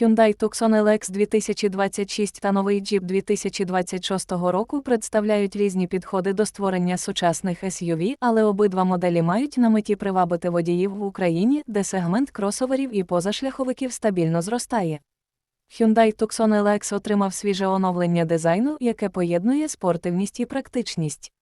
Hyundai Tucson LX 2026 та новий Jeep 2026 року представляють різні підходи до створення сучасних SUV, але обидва моделі мають на меті привабити водіїв в Україні, де сегмент кросоверів і позашляховиків стабільно зростає. Hyundai Tucson LX отримав свіже оновлення дизайну, яке поєднує спортивність і практичність.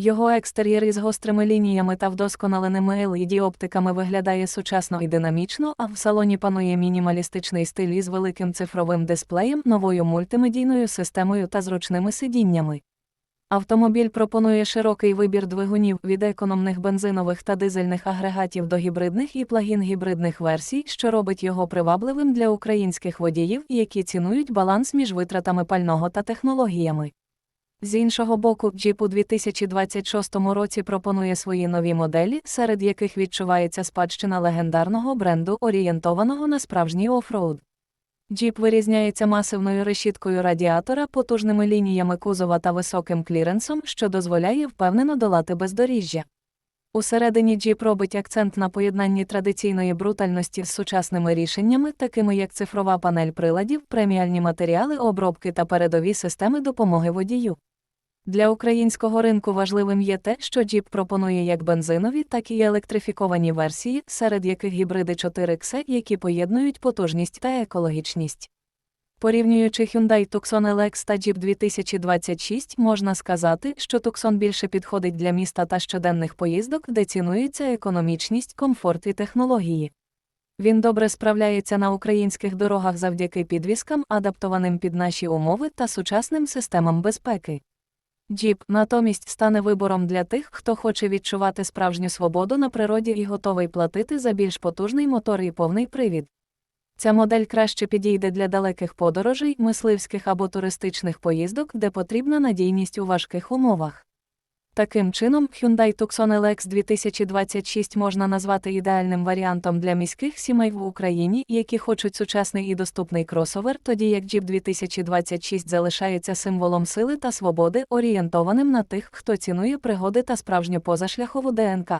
Його екстер'єр із гострими лініями та вдосконаленими LED-оптиками виглядає сучасно і динамічно, а в салоні панує мінімалістичний стиль із великим цифровим дисплеєм, новою мультимедійною системою та зручними сидіннями. Автомобіль пропонує широкий вибір двигунів від економних бензинових та дизельних агрегатів до гібридних і плагін-гібридних версій, що робить його привабливим для українських водіїв, які цінують баланс між витратами пального та технологіями. З іншого боку, Jeep у 2026 році пропонує свої нові моделі, серед яких відчувається спадщина легендарного бренду, орієнтованого на справжній офроуд. Jeep вирізняється масивною решіткою радіатора, потужними лініями кузова та високим кліренсом, що дозволяє впевнено долати бездоріжжя. Усередині Jeep робить акцент на поєднанні традиційної брутальності з сучасними рішеннями, такими як цифрова панель приладів, преміальні матеріали обробки та передові системи допомоги водію. Для українського ринку важливим є те, що Jeep пропонує як бензинові, так і електрифіковані версії, серед яких гібриди 4X, які поєднують потужність та екологічність. Порівнюючи Hyundai Tucson LX та Jeep 2026, можна сказати, що Tucson більше підходить для міста та щоденних поїздок, де цінується економічність, комфорт і технології. Він добре справляється на українських дорогах завдяки підвіскам, адаптованим під наші умови та сучасним системам безпеки. Jeep, натомість, стане вибором для тих, хто хоче відчувати справжню свободу на природі і готовий платити за більш потужний мотор і повний привід. Ця модель краще підійде для далеких подорожей, мисливських або туристичних поїздок, де потрібна надійність у важких умовах. Таким чином, Hyundai Tucson LX 2026 можна назвати ідеальним варіантом для міських сімей в Україні, які хочуть сучасний і доступний кросовер, тоді як Jeep 2026 залишається символом сили та свободи, орієнтованим на тих, хто цінує пригоди та справжню позашляхову ДНК.